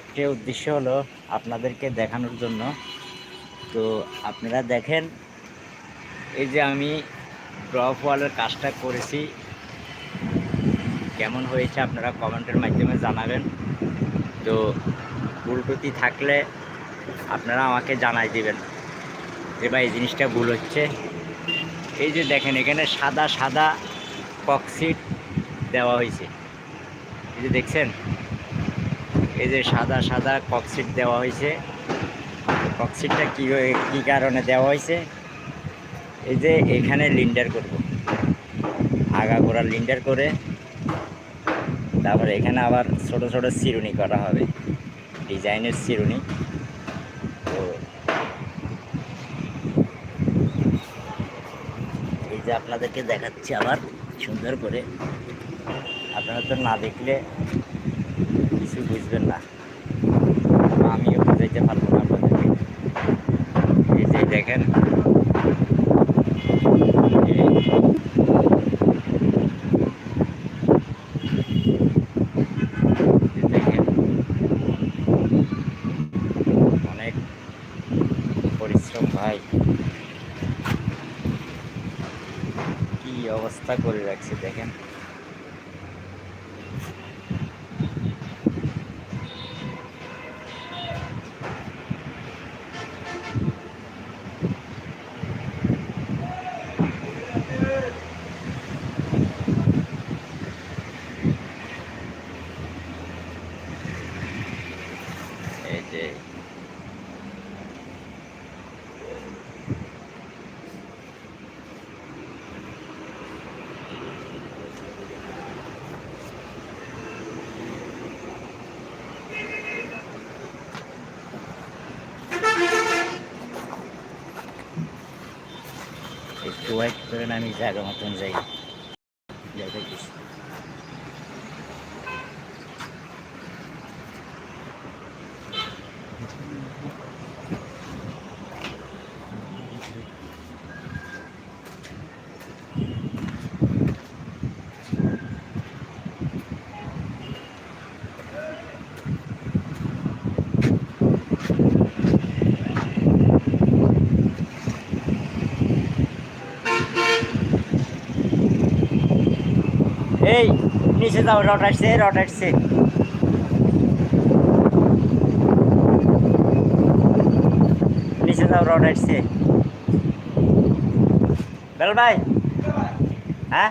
একটি উদ্দেশ্য হলো আপনাদেরকে দেখানোর জন্য। তো আপনারা দেখেন, এই যে আমি ড্রপ ওয়ালের কাজটা করেছি। কেমন হয়েছে আপনারা কমেন্টের মাধ্যমে জানাবেন। তো ভুল ত্রুটি থাকলে আপনারা আমাকে জানাই দিবেন যে ভাই, এই জিনিসটা ভুল হচ্ছে। এই যে দেখেন, এখানে সাদা সাদা কক্সিট দেওয়া হয়েছে। এই যে দেখছেন? এই যে সাদা সাদা কক্সিট দেওয়া হয়েছে। কক্সিটটা কী কী কারণে দেওয়া হয়েছে? এই যে এখানে লিন্ডার করব। আগাগোড়া লিন্ডার করে, তারপরে এখানে আবার ছোট ছোট চিরুনি করা হবে। ডিজাইনের চিরুনি। তো এই যে আপনাদেরকে দেখাচ্ছি আবার সুন্দর করে। আপনারা তো না দেখলে কিছু বুঝবেন না। আমিও বুঝাইতে পারব না আপনাদেরকে। এই যে দেখেন। পরিশ্রম অবস্থা করে রাখছে দেখেন। করেন আমি জায়গা মতন যাই যাই কিছু এই নিচে যাও রড আসছে রড আসছে। নিচে যাও রড আসছে। বেল ভাই হ্যাঁ?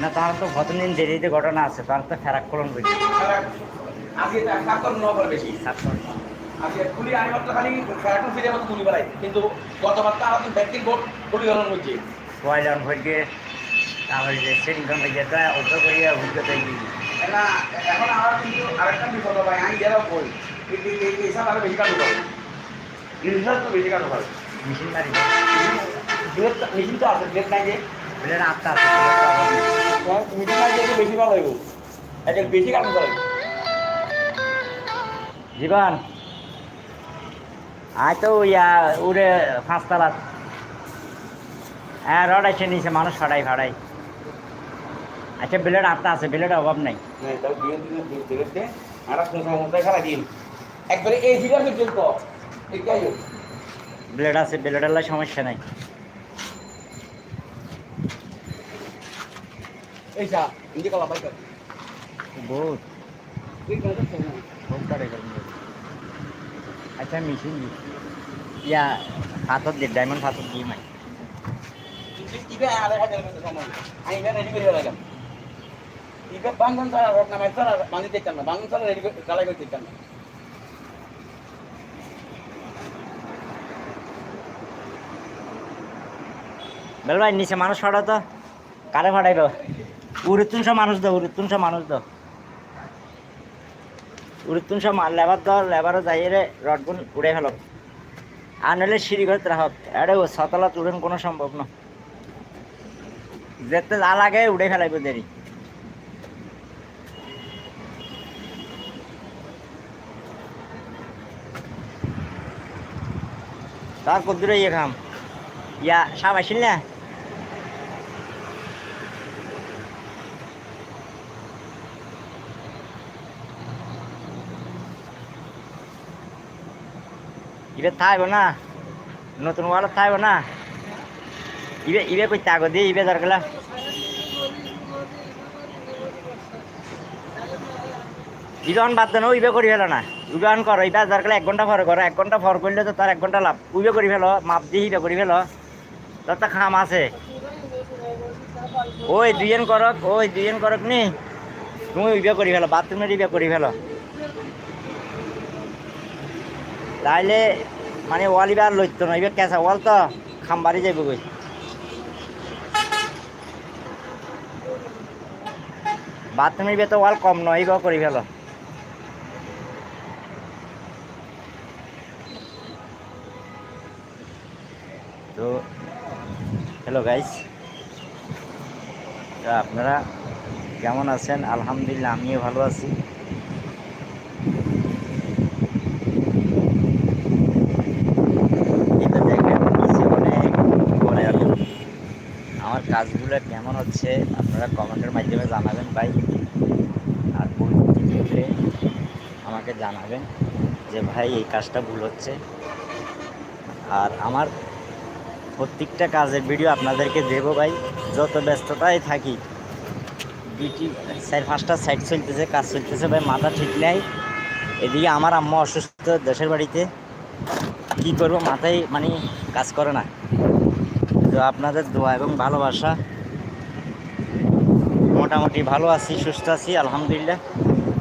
না তার তো কতদিন দেরিতে ঘটনা আছে তার তো ফেরাক করুন বেশি। আজকে খুলি আমি মাত্র খালি এখন ফিরে মতো তুলি বেড়াই কিন্তু গতবার তো আমাদের ব্যাংকিং বোর্ড পরিচালনা করছে কয়জন ভরকে তারপরে যে সেটিং করবে যেটা ওটা করিয়া অভিজ্ঞতা গিয়ে না এখন আমার কিন্তু আরেকটা বিপদ ভাই আমি বই আরও বেশি তো বেশি মেশিন মারি। মেশিন তো আছে ব্লেড নাই যে। আত্মা আছে মেশিন যে বেশি ভালো হইব। এটা বেশি জীবন। আয় তো ইয়া উড়ে পাঁচতলা হ্যাঁ রড আছে নিচে মানুষ ফাড়াই ফাড়াই। আচ্ছা বিলেট আত্মা আছে বিলেটের অভাব নাই। ব্লেড আছে ব্লেডের লাই সমস্যা নাই। বহুত। আচ্ছা মেশিন দি ইয়া হাজার মতো সময়। আমি রেডি করে রাখলাম ছাড়া ছাড়া দিচ্ছেন না বাঙ্গন ছাড়া রেডি কালাই করে দিচ্ছেন না বেল ভাই নিচে মানুষ ফাড়াও তো। কারে ফাড়াইব উড়ুতুন সব মানুষ দাও উড়ুতুন সব মানুষ দাও উড়ুতুন সব মাল লেবার দাও লেবারও যাই রে রডগুন উড়ে ফেলো। আর নইলে সিঁড়ি করে রাখক এটা সতলা তুলেন কোনো সম্ভব না। যেতে যা লাগে উড়ে ফেলাইব দেরি। তার কদ্দুরে ইয়ে খাম। ইয়া সাপ আসিল না? ইবে থাকব না নতুন ওয়াল থাকব না ইবে ইবে কই তাগো দিয়ে ইবে দরকার ইজন বাদ দেন ইবে করি ফেলো না। ইবেন করো, ইবে দরকার এক ঘণ্টা পরে করো, এক ঘণ্টা পর করলে তো তার এক ঘণ্টা লাভ। উবে করি ফেলো, মাপ দিয়ে ইবে করি ফেলো। তোর তো খাম আছে। ওই দুইজন করক, ওই দুইজন করক নি। তুমি ইবে করি ফেলো, বাথরুমের ইবে করি ফেলো। তাইলে মানে ওয়াল ইবে আর লইতো না ইবে কেঁচা ওয়াল তো খাম্বারি যাইব কই? বাথরুমের ইবে তো ওয়াল কম নয় ইবে করি ফেলো। তো, হ্যালো গাইস। আপনারা কেমন আছেন? আলহামদুলিল্লাহ, আমিও ভালো আছি এটা দেখেন নিচে অনেক পরে আলো কাজগুলো কেমন হচ্ছে? আপনারা কমেন্টের মাধ্যমে জানাবেন ভাই। আর ভুল আমাকে জানাবেন যে ভাই, এই কাজটা ভুল হচ্ছে। আর আমার প্রত্যেকটা কাজের ভিডিও আপনাদেরকে দেবো ভাই। যত ব্যস্ততায় থাকি ডিউটি চার পাঁচটা সাইড চলতেছে, কাজ চলতেছে ভাই, মাথা ঠিক নেই। এদিকে আমার আম্মা অসুস্থ দেশের বাড়িতে। কি করব, মাথায় মানে কাজ করে না। তো আপনাদের দোয়া এবং ভালোবাসা। মোটামুটি ভালো আছি, সুস্থ আছি, আলহামদুলিল্লাহ।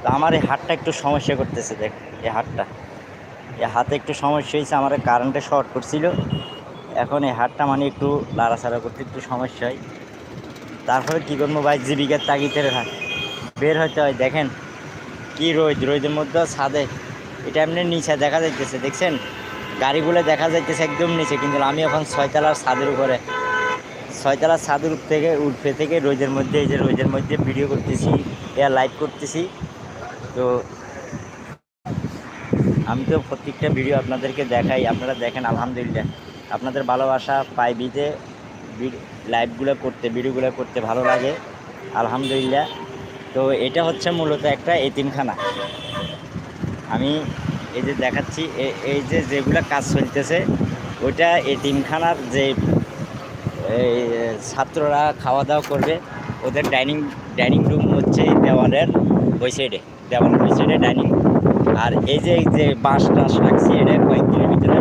তো আমার এই হাতটা একটু সমস্যা করতেছে, দেখ, এই হাতটা। এই হাতে একটু সমস্যা হয়েছে, আমার কারেন্টে শর্ট করছিল। এখন এই হাতটা মানে একটু লাড়াছাড়া করতে একটু সমস্যা হয়। তারপরে কী করব ভাই, জীবিকার তাগিদের হাত। বের হতে হয়, দেখেন। কি রোদ, রোদের মধ্যে ছাদে। এটা এমনি নিচে দেখা যাইতেছে, দেখছেন? গাড়িগুলো দেখা যাইতেছে একদম নিচে, কিন্তু আমি এখন ছয়তলার ছাদের উপরে। ছয়তলার ছাদের থেকে উঠে থেকে রোজের মধ্যে, এই যে রোজের মধ্যে ভিডিও করতেছি এয়ার লাইভ করতেছি। তো আমি তো প্রত্যেকটা ভিডিও আপনাদেরকে দেখাই, আপনারা দেখেন, আলহামদুলিল্লাহ। আপনাদের ভালোবাসা পাই বিতে লাইভগুলো করতে ভিডিওগুলো করতে ভালো লাগে, আলহামদুলিল্লাহ। তো এটা হচ্ছে মূলত একটা এতিমখানা। আমি এই যে দেখাচ্ছি এই যে যেগুলো কাজ চলতেছে, ওইটা এতিমখানার যে এই ছাত্ররা খাওয়া দাওয়া করবে। ওদের ডাইনিং ডাইনিং রুম হচ্ছে এই দেওয়ালের ওই সাইডে দেওয়ালের ওই সাইডে ডাইনিং। আর এই যে এই যে বাঁশ টাস রাখছি, এটা কয়েকদিনের ভিতরে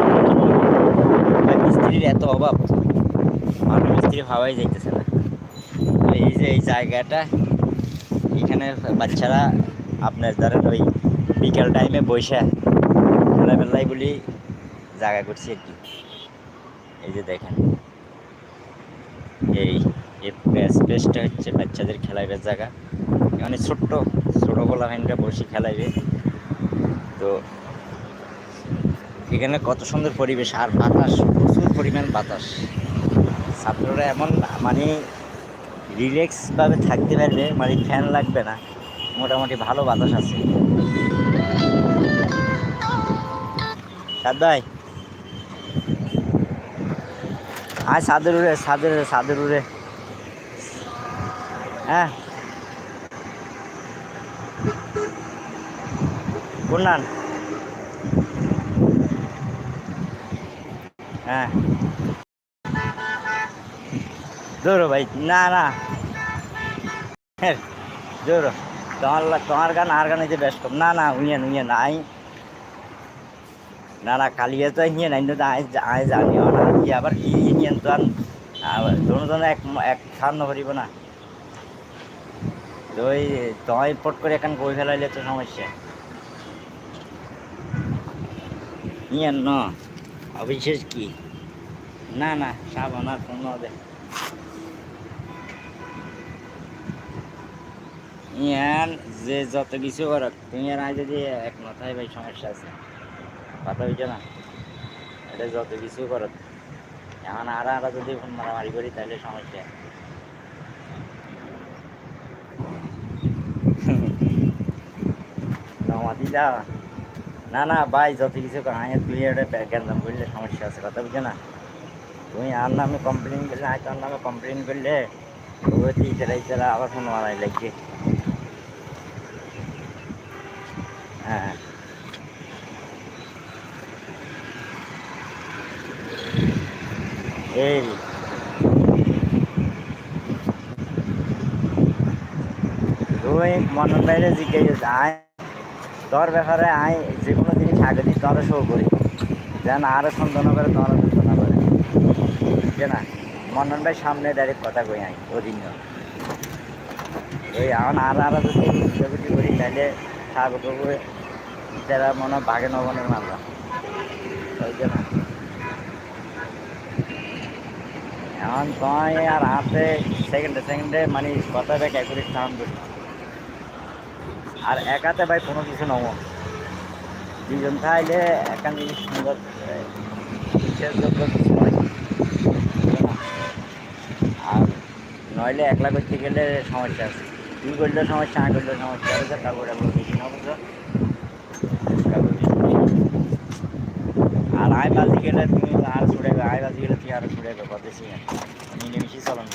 মিস্ত্রির এত অভাব, মানুষ মিস্ত্রি ভাবাই যাইতেছে না। এই যে, এই জায়গাটা, এখানে বাচ্চারা আপনার ধরেন ওই বিকেল টাইমে বসে খেলাবেলায় বলি জায়গা করছি আর কি। এই যে দেখেন এই স্পেসটা হচ্ছে বাচ্চাদের খেলাইবার জায়গা। মানে ছোট্ট, ছোটো গোলা ভাইনরা বসে খেলাইবে। তো এখানে কত সুন্দর পরিবেশ, আর বাতাস, প্রচুর পরিমাণ বাতাস। ছাত্ররা এমন মানে রিল্যাক্সভাবে থাকতে পারবে মানে ফ্যান লাগবে না। মোটামুটি ভালো বাতাস আছে। ভাই। আয় সাদের উড়ে, সাদের সাদের উড়ে। হ্যাঁ। কোন নান হ্যাঁ। দৌড়ো ভাই, না না। দৌড়ো তোমার তোমার গান আর গান হইতে ব্যস্ত, না না উইয়েন উইয়েন আই না না কালিয়ে তো হিয়ে নাই তো আই আই জানি না আবার ই নিয়েন তো আর দোনো এক এক খান নকরিব না। তো ওই তোমায় পট করে এখন কই ফেলাইলে তো সমস্যা। ইয়েন, ন অবিশেষ কি? না না সাবান আর কোনো দে ইয়ান, যে যত কিছু করক, তুমি আর আজ যদি এক মাথায় ভাই, সমস্যা আছে। কথা হইছে না? এটা যত কিছু করক। এখন আর আর যদি ফোন মারামারি করি, তাহলে সমস্যা। নমাদি যা না না ভাই যত কিছু কর আমি তুই এটা গ্যান্দাম করলে সমস্যা আছে কথা বুঝছ না তুমি আর নামে কমপ্লেন করলে আয় তোর নামে কমপ্লেন করলে ওই ইতারা ইতারা আবার ফোন মারাই লাগছে হ্যাঁ এই তুই মনের বাইরে জিজ্ঞেস আয় তোর ব্যাপারে আয় যে কোনো জিনিস আগে দিই তোরা শো করি। যেন আরও সন্দেহ করে তোরা সন্দেহ করে। বুঝছে না? মন্নন ভাই সামনে ডাইরেক্ট কথা কই আই ওদিন ওই এখন আর আর যদি বুঝাবুঝি করি তাহলে স্বাগত করে যারা মনে বাঘে নবনের মামলা। বুঝছে না? এখন তুই আর হাতে সেকেন্ডে সেকেন্ডে মানে কথা ব্যাগ একুরেট সাউন্ড করি আর একাতে ভাই কোনো কিছু নব। দুজন থাকলে একা জিনিস সুন্দর কিছু নয় আর নইলে একলা করতে গেলে সমস্যা আছে। তুই করলেও সমস্যা আমি করলেও সমস্যা আছে, তারপরে আমরা বেশি না আর আয় বাজি গেলে তুমি আর ছুড়ে আয় বাজি গেলে তুই আরও ছুড়ে কথা শিখে মিলেমিশি চলন।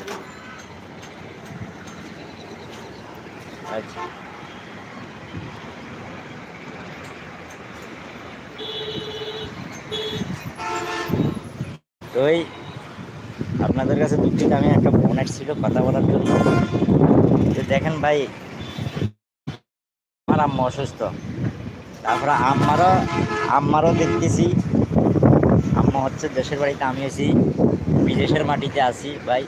আচ্ছা। তো আপনাদের কাছে দুঃখিত আমি একটা ফোন আসছিল কথা বলার জন্য। যে দেখেন ভাই, আমার আম্মা অসুস্থ। তারপরে আম্মারও আম্মারও দেখতেছি। আম্মা হচ্ছে দেশের বাড়িতে, আমি আছি, বিদেশের মাটিতে আছি ভাই।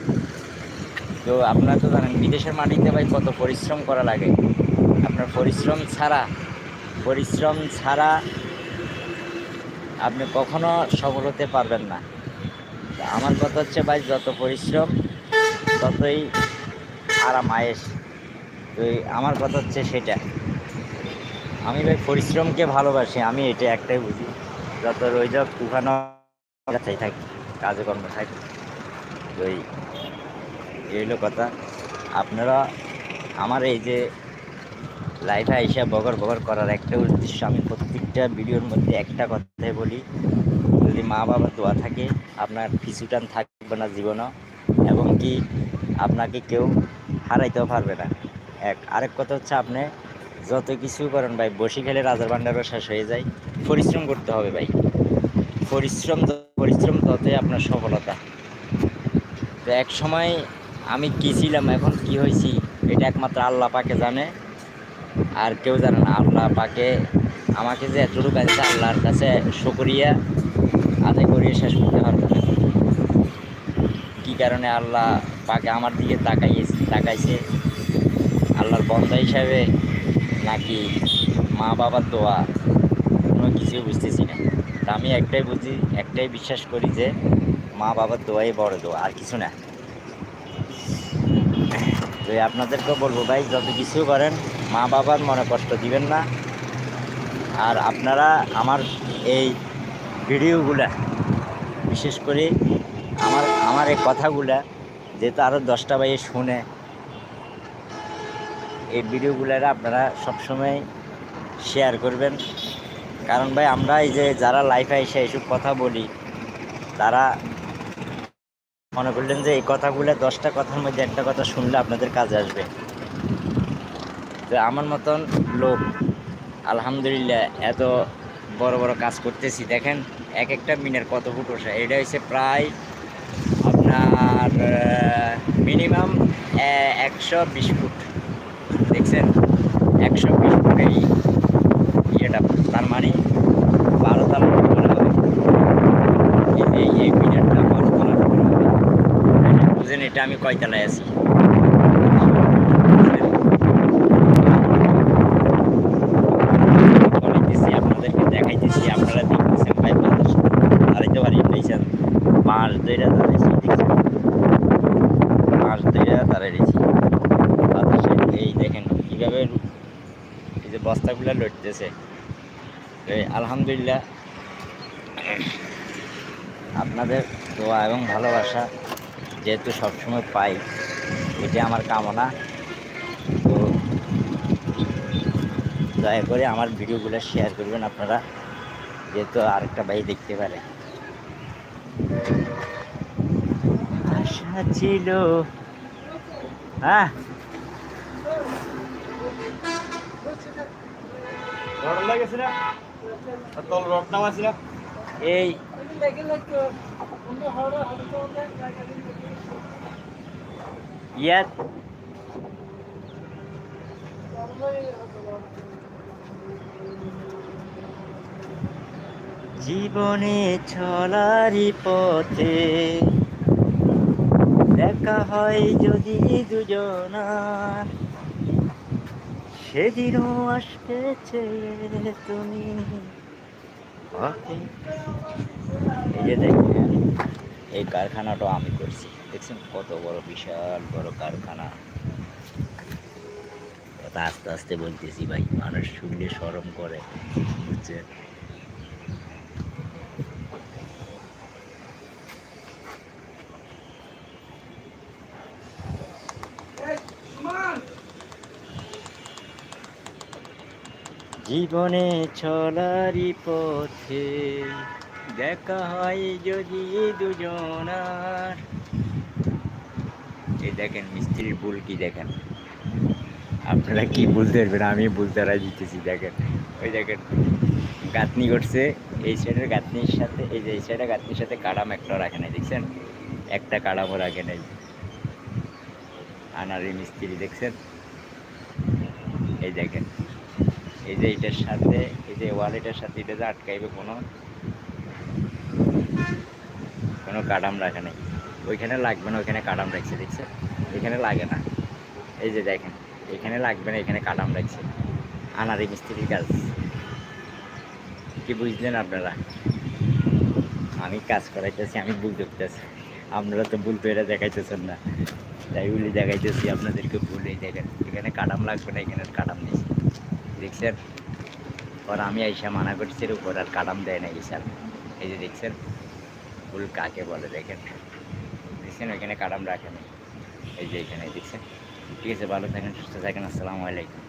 তো আপনারা তো জানেন, বিদেশের মাটিতে ভাই কত পরিশ্রম করা লাগে। আপনার পরিশ্রম ছাড়া পরিশ্রম ছাড়া আপনি কখনো সফল হতে পারবেন না। আমার কথা হচ্ছে ভাই, যত পরিশ্রম, ততই আরাম, আয়েস। তো আমার কথা হচ্ছে সেটা। আমি ভাই পরিশ্রমকে ভালোবাসি, আমি এটা একটাই বুঝি। যত রোজক, তুফানো কাছেই থাকি, কাজে কর্ম থাকি। তো এই হলো কথা। আপনারা আমার এই যে লাইফে আইসা বগর বগর করার একটা উদ্দেশ্য, আমি প্রত্যেকটা ভিডিওর মধ্যে একটা কথাই বলি। যদি মা বাবার দোয়া থাকে, আপনার পিছুটান থাকবে না জীবনও। এবং কি আপনাকে কেউ হারাইতেও পারবে না। এক, আরেক কথা হচ্ছে আপনি যত কিছু করেন ভাই, বসি খেলে রাজার ভান্ডারও শেষ হয়ে যায়। পরিশ্রম করতে হবে ভাই। পরিশ্রম পরিশ্রম ততই আপনার সফলতা। তো এক সময় আমি কী ছিলাম, এখন কি হয়েছি, এটা একমাত্র আল্লাহ পাকে জানে। আর কেউ জানে না, আল্লাহ পাকে আমাকে যে এতটুকু আল্লাহর কাছে শুকরিয়া। আদায় শেষ করতে পারব না কী কারণে আল্লাহ পাকে আমার দিকে তাকাইয়েছে তাকাইছে? আল্লাহর বন্ধা হিসাবে নাকি মা বাবার দোয়া? কোনো কিছুই বুঝতেছি না। তা আমি একটাই বুঝি, একটাই বিশ্বাস করি যে মা বাবার দোয়াই বড় দোয়া, আর কিছু না। তো আপনাদেরকেও বলব ভাই, যত কিছু করেন মা বাবার মনে কষ্ট দিবেন না। আর আপনারা আমার এই ভিডিওগুলা বিশেষ করে আমার আমার এই কথাগুলা যেহেতু আরও দশটা ভাই শুনে, এই ভিডিওগুলার আপনারা সবসময় শেয়ার করবেন। কারণ ভাই, আমরা এই যে যারা লাইফে এসে এইসব কথা বলি, তারা মনে করলেন যে এই কথাগুলো দশটা কথার মধ্যে একটা কথা শুনলে আপনাদের কাজে আসবে। তো আমার মতন লোক, আলহামদুলিল্লাহ, এত বড় বড় কাজ করতেছি, দেখেন। এক একটা মিনের কত ফুট ওঠা এটা হচ্ছে প্রায় আপনার মিনিমাম একশো বিশ ফুট। দেখছেন? একশো বিশ ফুট এই ইয়েটা, তার মানে বারো তালা উপরে হবে এই মিনারটা বারো তালার হবে বুঝেন এটা আমি কয়তলায় আছি বলাইতেছি আপনাদেরকে দেখাইতেছি আপনারা দেখতেছেন ভাই বাতাস দাঁড়াইতে পারি দেখছেন মাস দুইটা দাঁড়াইছি দেখছেন মাস দুইটা দাঁড়াইছি বাতাসে এই দেখেন কীভাবে এই যে এই আলহামদুলিল্লাহ। আপনাদের দোয়া এবং ভালোবাসা যেহেতু সবসময় পাই, এটি আমার কামনা। তো দয়া করে আমার ভিডিওগুলো শেয়ার করবেন আপনারা, যেহেতু আরেকটা ভাই দেখতে পারে। আশা ছিল হ্যাঁ এই। ইয়াত। জীবনে চলারই পথে দেখা হয় যদি দুজনার। সেদিনও আসবে তুমি। এই যে দেখেন এই কারখানাটা আমি করছি। দেখছেন কত বড় বিশাল বড় কারখানা। কথা আস্তে আস্তে বলতেছি ভাই মানুষ শুনলে সরম করে বুঝছেন? জীবনে চলারই পথে। দেখা হয় যদি দুজনার। এই দেখেন, মিস্ত্রির ভুল কি দেখেন? আপনারা কি বলতে পারবেন আমি রাজি দিতেছি, দেখেন। ওই দেখেন, গাঁথনি করছে এই সাইডের গাঁথনির সাথে, এই যে এই সাইডের গাঁথনির সাথে কাড়াম একটা রাখে নাই, দেখছেন? একটা কাড়ামও রাখে নাই। আনারি মিস্ত্রি, দেখছেন? এই দেখেন এই যে এটার সাথে, এই যে ওয়ালেটের সাথে এটা যে আটকাইবে কোনো কোনো কাডাম রাখে নাই। ওইখানে লাগবে না, ওইখানে কাডাম রাখছে দেখছে এখানে লাগে না। এই যে দেখেন, এখানে লাগবে না, এখানে কাডাম রাখছে। আনারি মিস্ত্রির কাজ। কি বুঝলেন আপনারা? আমি কাজ করাইতেছি, আমি বলতে পারতেছি আপনারা তো বলতে এটা দেখাইতেছেন না। তাই বলে দেখাইতেছি, আপনাদেরকে ভুলেই দেখেন, এখানে কাডাম লাগবে না, এখানে কাডাম নেই। দেখছেন? ওর আমি আইসা মানা করছি উপর আর কাডাম দেয় না বিশাল এই যে দেখছেন? ফুল কাকে বলে দেখেন? দেখছেন? ওইখানে কাডাম রাখে না এই যে এখানে, দেখছেন? ঠিক আছে, ভালো থাকেন, সুস্থ থাকেন, আসসালামু আলাইকুম।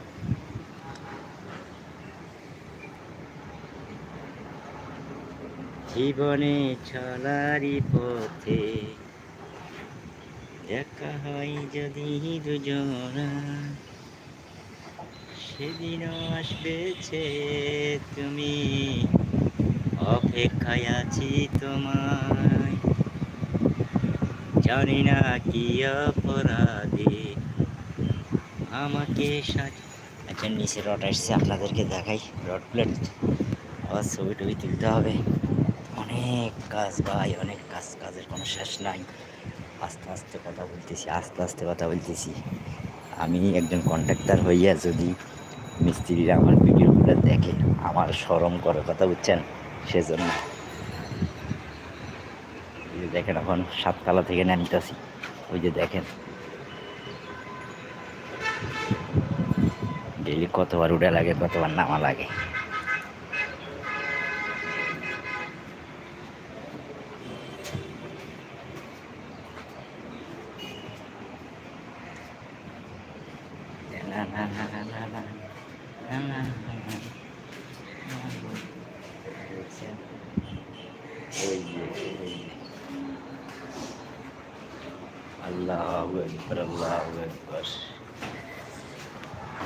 জীবনে চলারই পথে দেখা হয় যদি দুজনা। সেদিনও আসবে চেয়ে তুমি। অপেক্ষায় আছি তোমায়। জানি না কি অপরাধে। আমাকে সাজ আচ্ছা নিচে রড আসছে, আপনাদেরকে দেখাই। Rod plate. আবার ছবি টবি তুলতে হবে। অনেক কাজ ভাই, অনেক কাজ, কাজের কোনো শেষ নাই। আস্তে আস্তে কথা বলতেছি, আস্তে আস্তে কথা বলতেছি। আমি একজন কন্ট্রাক্টর হইয়া যদি মিস্ত্রিরা আমার ভিডিওগুলো দেখে, আমার সরম করার কথা বুঝছেন? সেজন্য। যে দেখেন এখন সাততলা থেকে নামতেছি। ওই যে দেখেন। ডেলি কতবার উঠে লাগে, কতবার নামা লাগে।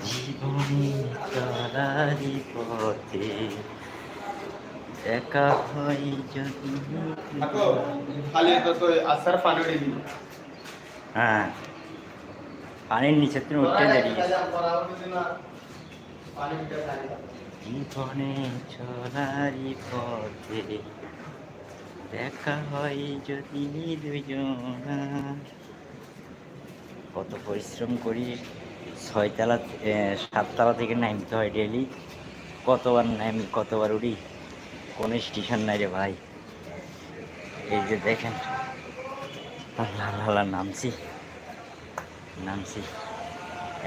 জীবনে পথে একা হয় যদি paano din. হ্যাঁ পানির নিচে তুমি উঠতে জীবনে চলারি পথে দেখা হয় যদি দুজনা কত পরিশ্রম করি, ছয়তলা সাততলা থেকে নামতে হয় ডেলি কতবার নামি, কতবার উড়ি, কোনো স্টেশন নাই রে ভাই। এই যে দেখেন আল্লাহ আল্লাহ নামছি নামছি।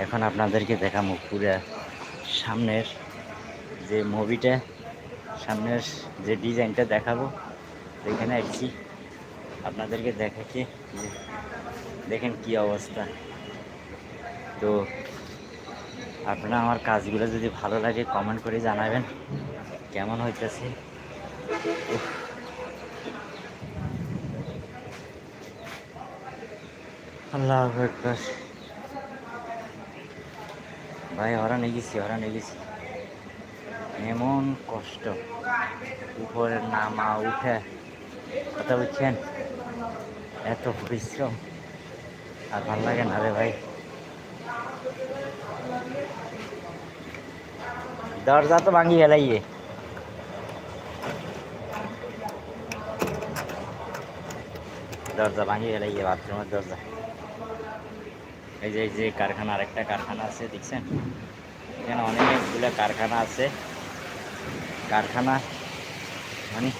এখন আপনাদেরকে দেখাবো পুরা সামনের যে মুভিটা সামনের যে ডিজাইনটা দেখাবো। এখানে আসছি, আপনাদেরকে দেখাচ্ছি দেখেন কি অবস্থা। তো আপনারা আমার কাজগুলো যদি ভালো লাগে কমেন্ট করে জানাবেন, কেমন হইতেছে। আল্লাহ ভাই হরা নিয়ে গেছি হরা নিয়ে গেছি। এমন কষ্ট উপরে নামা উঠে, কথা বলছেন? এত পরিশ্রম। আর ভালো লাগে না রে ভাই। দরজা তো ভাঙি হেলাইয়ে দরজা ভাঙি হেলাইয়ে বাথরুমের দরজা। এই যে এই যে কারখানা, আরেকটা কারখানা আছে, দেখছেন? এখানে অনেকগুলো কারখানা আছে। কারখানা মানে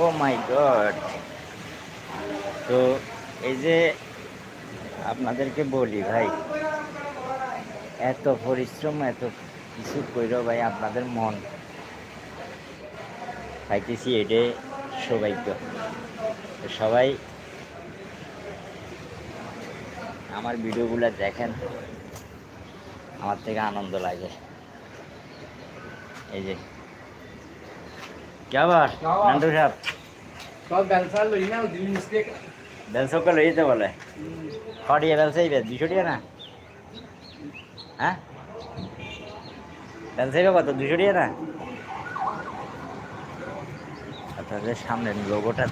ও মাই গড। তো এই যে আপনাদেরকে বলি ভাই এত পরিশ্রম এত কিছু কইরো ভাই আপনাদের মন। পাইতেছি এটাই সৌভাগ্য। তো সবাই আমার ভিডিওগুলো দেখেন আমার থেকে আনন্দ লাগে। এই যে। কি আবার সাহেব। বেলসো কে লই যেতে বলে। কটিয়া বেলসাইবে দুশো টাকা না? হ্যাঁ? বেলসাইবে কত দুশো টাকা না? আপনাদের সামনের লোগোটা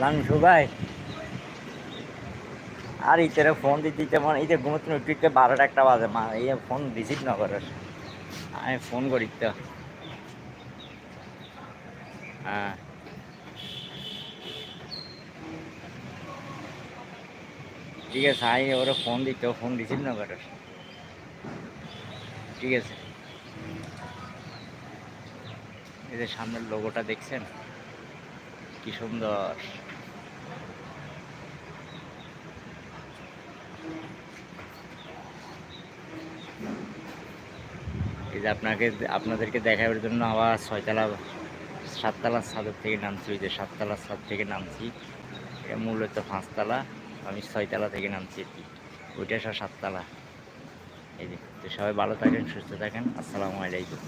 লাংশু ভাই। আর ইতেরে ফোন দিতে মনে ইতে ঘুমোতে একটু বারোটা একটা বাজে, মা, এই ফোন রিসিভ না করার। আমি ফোন করি তো। হ্যাঁ। ঠিক আছে আই ওরা ফোন দিতে ফোন রিসিভ না করার ঠিক আছে। এই যে সামনের লোগোটা দেখছেন? কি সুন্দর। এই যে আপনাকে আপনাদেরকে দেখাবার জন্য আবার ছয়তলা সাততলার ছাদের থেকে নামছি ওই যে সাততলার ছাদ থেকে নামছি। এটা মূলত পাঁচতলা, আমি ছয়তলা থেকে নামছি কি। ওইটা সব সাততলা। এই যে, তো সবাই ভালো থাকেন, সুস্থ থাকেন। আসসালামু আলাইকুম।